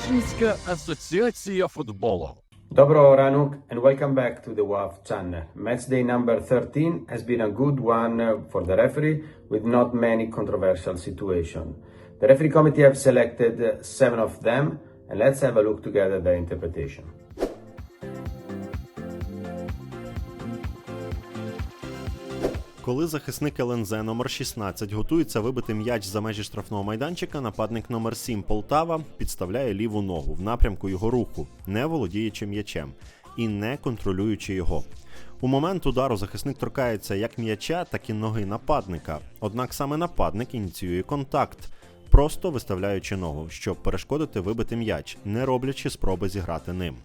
Річинська асоціація футболу. Доброго ранок and welcome back to the WAF channel. Match day number 13 has been a good one uh, for the referee with not many controversial situations. The referee committee have selected uh, seven of them and let's have a look together at their interpretation. Коли захисник ЛНЗ номер 16 готується вибити м'яч за межі штрафного майданчика, нападник номер 7 Полтава підставляє ліву ногу в напрямку його руху, не володіючи м'ячем і не контролюючи його. У момент удару захисник торкається як м'яча, так і ноги нападника. Однак саме нападник ініціює контакт, просто виставляючи ногу, щоб перешкодити вибити м'яч, не роблячи спроби зіграти ним.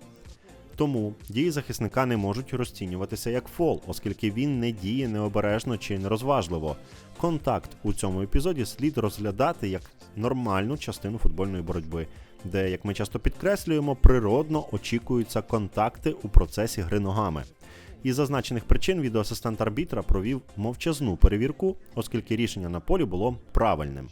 Тому дії захисника не можуть розцінюватися як фол, оскільки він не діє необережно чи нерозважливо. Контакт у цьому епізоді слід розглядати як нормальну частину футбольної боротьби, де, як ми часто підкреслюємо, природно очікуються контакти у процесі гри ногами. Із зазначених причин відеоасистент арбітра провів мовчазну перевірку, оскільки рішення на полі було правильним.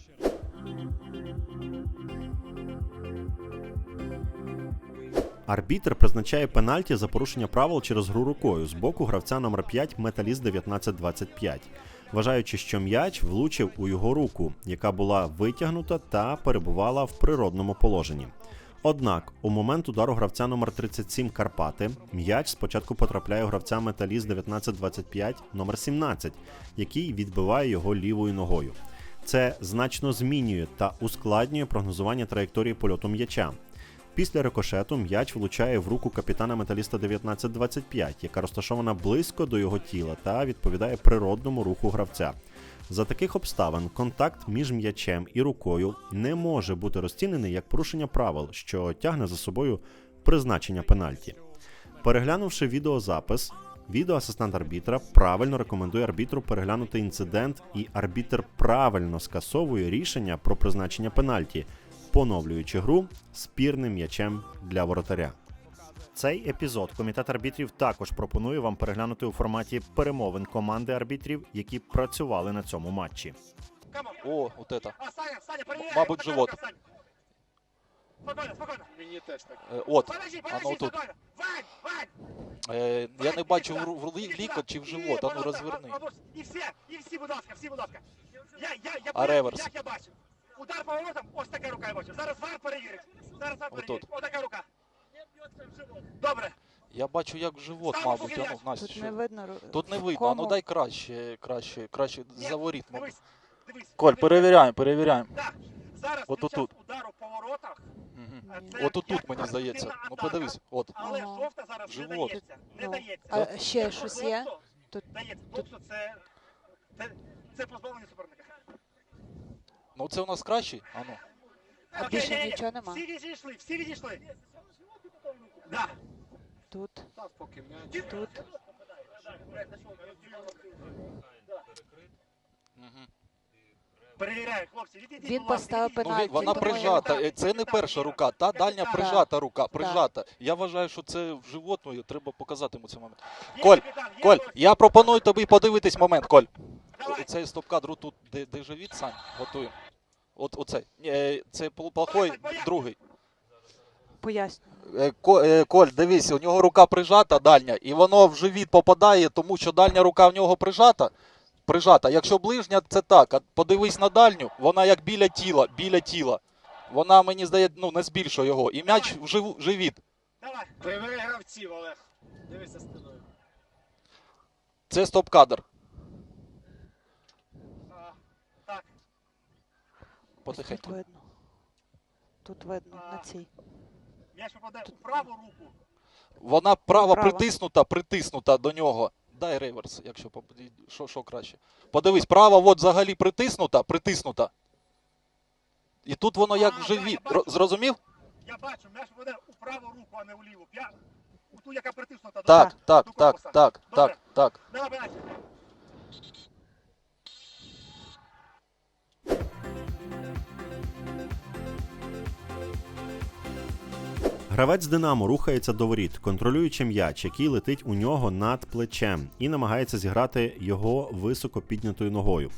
Арбітр призначає пенальті за порушення правил через гру рукою з боку гравця номер 5 Металіст 1925, вважаючи, що м'яч влучив у його руку, яка була витягнута та перебувала в природному положенні. Однак, у момент удару гравця номер 37 Карпати м'яч спочатку потрапляє у гравця Металіст 1925 номер 17, який відбиває його лівою ногою. Це значно змінює та ускладнює прогнозування траєкторії польоту м'яча. Після рикошету м'яч влучає в руку капітана металіста 1925, яка розташована близько до його тіла та відповідає природному руху гравця. За таких обставин контакт між м'ячем і рукою не може бути розцінений як порушення правил, що тягне за собою призначення пенальті. Переглянувши відеозапис, відеоасистент арбітра правильно рекомендує арбітру переглянути інцидент, і арбітр правильно скасовує рішення про призначення пенальті, поновлюючи гру спірним м'ячем для воротаря. Цей епізод комітет арбітрів також пропонує вам переглянути у форматі перемовин команди арбітрів, які працювали на цьому матчі. О, вот это. Мабуть, живот. Мені теж так. Е, От, оно тут. Вань, Вань. Е, я не бачу в, лікоть чи в живот, а ну розверни. І всі, і всі, будь ласка, всі, будь ласка. Я, я, я, А реверс? Як я бачу? Удар поворотом, ось така рука бачу. Зараз вар перевірить. Зараз вар перевірить. Ось така рука. Добре. Я бачу, як в живот, Саме мабуть, ну, Настя, Тут що? не видно. Тут не видно, а ну дай краще, краще, краще Ні, за мабуть. Дивись, дивись. Коль, перевіряємо, перевіряємо. Так, зараз От під час отут. удару по воротах. Угу. е, це От тут, мені здається. агресивна Ну атака, подивись, от. Але Ага. жовта зараз не Живот. дається. Не Ну, дається. А ще Якщо щось є? жовто Тут Дається. Тобто це, це, це позбавлення суперника. Ну це у нас кращий? А ну. А Окей, більше нічого нема? Всі відійшли, всі відійшли. Да. тут, тут. Угу. Перевіряю, хлопці, відійдіть, Він будь ласка, поставив відійдіть. Ну, Пенальті, вона тому я- прижата. Е, Це не перша рука. Та дальня прижата рука, прижата. Я вважаю, що це в живот, ну, треба показати йому цей момент. Є Коль, капітан, є Коль, я пропоную тобі подивитись момент, Коль. Давай. Цей стоп-кадр тут, де, де живіт, Сань, готуємо. От оцей. Е, Це пл- плохой, другий. Поясню. Е, е, Коль, дивись, у нього рука прижата дальня, і воно в живіт попадає, тому що дальня рука в нього прижата. Прижата. Якщо ближня, це так. А подивись на дальню, вона як біля тіла, біля тіла. Вона, мені здається, ну, не збільшує його. І м'яч в живу- живіт. Давай. Перевіряй гравців, Олег. Дивися спиною. Це стоп-кадр. А, Так, Ось Тут Потихеньку. видно. Тут видно, на цій. м'яч попадає у праву руку. Вона права Права. притиснута, притиснута до нього. Дай реверс, якщо поп- що, що краще. Подивись, права от взагалі притиснута, притиснута. І тут воно як А, в да, живіт. я бачу. Зрозумів? Я бачу, м'яч попадає у праву руку, а не у ліву. Я... У ту, яка притиснута до Так, до так, так, корпуса. так, Добре. так, так. Давай. Гравець Динамо рухається до воріт, контролюючи м'яч, який летить у нього над плечем, і намагається зіграти його високо піднятою ногою.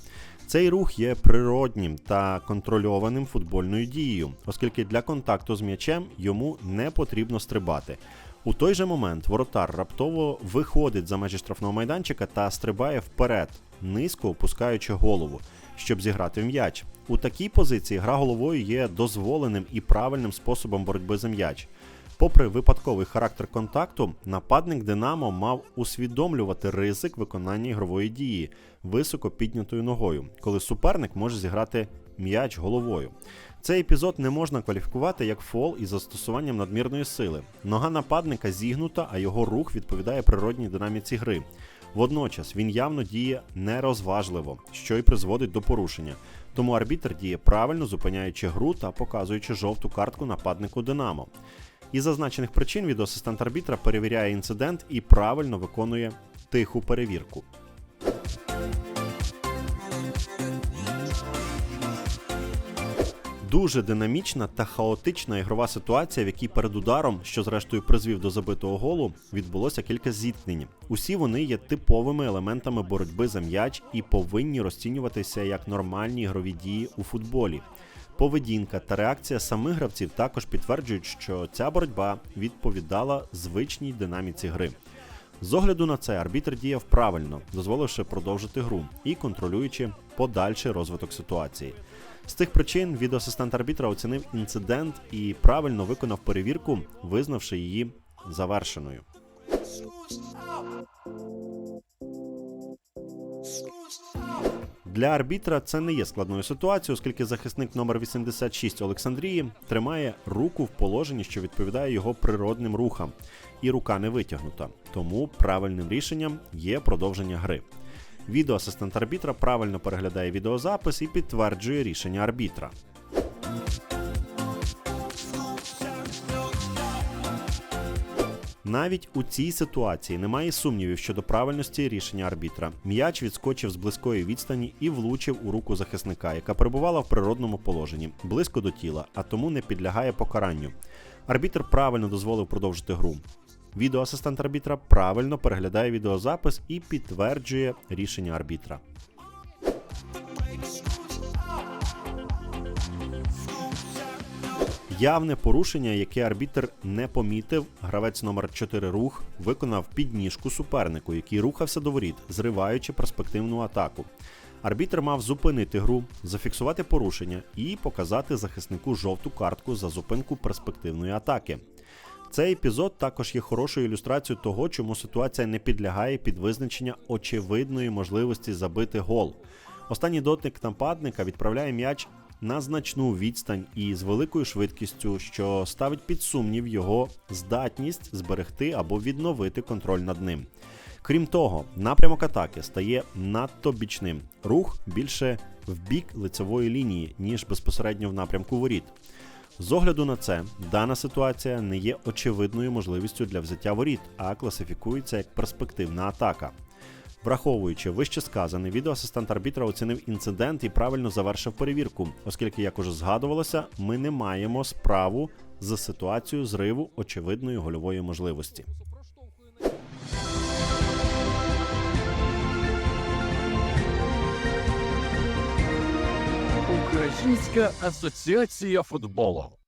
Цей рух є природнім та контрольованим футбольною дією, оскільки для контакту з м'ячем йому не потрібно стрибати. У той же момент воротар раптово виходить за межі штрафного майданчика та стрибає вперед, низько опускаючи голову, щоб зіграти в м'яч. У такій позиції гра головою є дозволеним і правильним способом боротьби за м'яч. Попри випадковий характер контакту, нападник Динамо мав усвідомлювати ризик виконання ігрової дії високо піднятою ногою, коли суперник може зіграти м'яч головою. Цей епізод не можна кваліфікувати як фол із застосуванням надмірної сили. Нога нападника зігнута, а його рух відповідає природній динаміці гри. Водночас він явно діє нерозважливо, що й призводить до порушення. Тому арбітр діє правильно, зупиняючи гру та показуючи жовту картку нападнику Динамо. Із зазначених причин відеоасистент арбітра перевіряє інцидент і правильно виконує тиху перевірку. Дуже динамічна та хаотична ігрова ситуація, в якій перед ударом, що зрештою призвів до забитого голу, відбулося кілька зіткнень. Усі вони є типовими елементами боротьби за м'яч і повинні розцінюватися як нормальні ігрові дії у футболі. Поведінка та реакція самих гравців також підтверджують, що ця боротьба відповідала звичній динаміці гри. З огляду на це арбітр діяв правильно, дозволивши продовжити гру і контролюючи подальший розвиток ситуації. З цих причин відеоасистент арбітра оцінив інцидент і правильно виконав перевірку, визнавши її завершеною. Для арбітра це не є складною ситуацією, оскільки захисник номер 86 Олександрії тримає руку в положенні, що відповідає його природним рухам, і рука не витягнута. Тому правильним рішенням є продовження гри. Відеоасистент арбітра правильно переглядає відеозапис і підтверджує рішення арбітра. Навіть у цій ситуації немає сумнівів щодо правильності рішення арбітра. М'яч відскочив з близької відстані і влучив у руку захисника, яка перебувала в природному положенні, близько до тіла, а тому не підлягає покаранню. Арбітр правильно дозволив продовжити гру. Відеоасистент арбітра правильно переглядає відеозапис і підтверджує рішення арбітра. Явне порушення, яке арбітр не помітив, гравець номер 4 рух виконав підніжку супернику, який рухався до воріт, зриваючи перспективну атаку. Арбітр мав зупинити гру, зафіксувати порушення і показати захиснику жовту картку за зупинку перспективної атаки. Цей епізод також є хорошою ілюстрацією того, чому ситуація не підлягає під визначення очевидної можливості забити гол. Останній дотик нападника відправляє м'яч на значну відстань і з великою швидкістю, що ставить під сумнів його здатність зберегти або відновити контроль над ним. Крім того, напрямок атаки стає надто бічним. Рух більше в бік лицевої лінії, ніж безпосередньо в напрямку воріт. З огляду на це, дана ситуація не є очевидною можливістю для взяття воріт, а класифікується як перспективна атака. Враховуючи вище сказане, відеоасистент арбітра оцінив інцидент і правильно завершив перевірку, оскільки, як уже згадувалося, ми не маємо справу з ситуацією зриву очевидної гольової можливості. Українська асоціація футболу.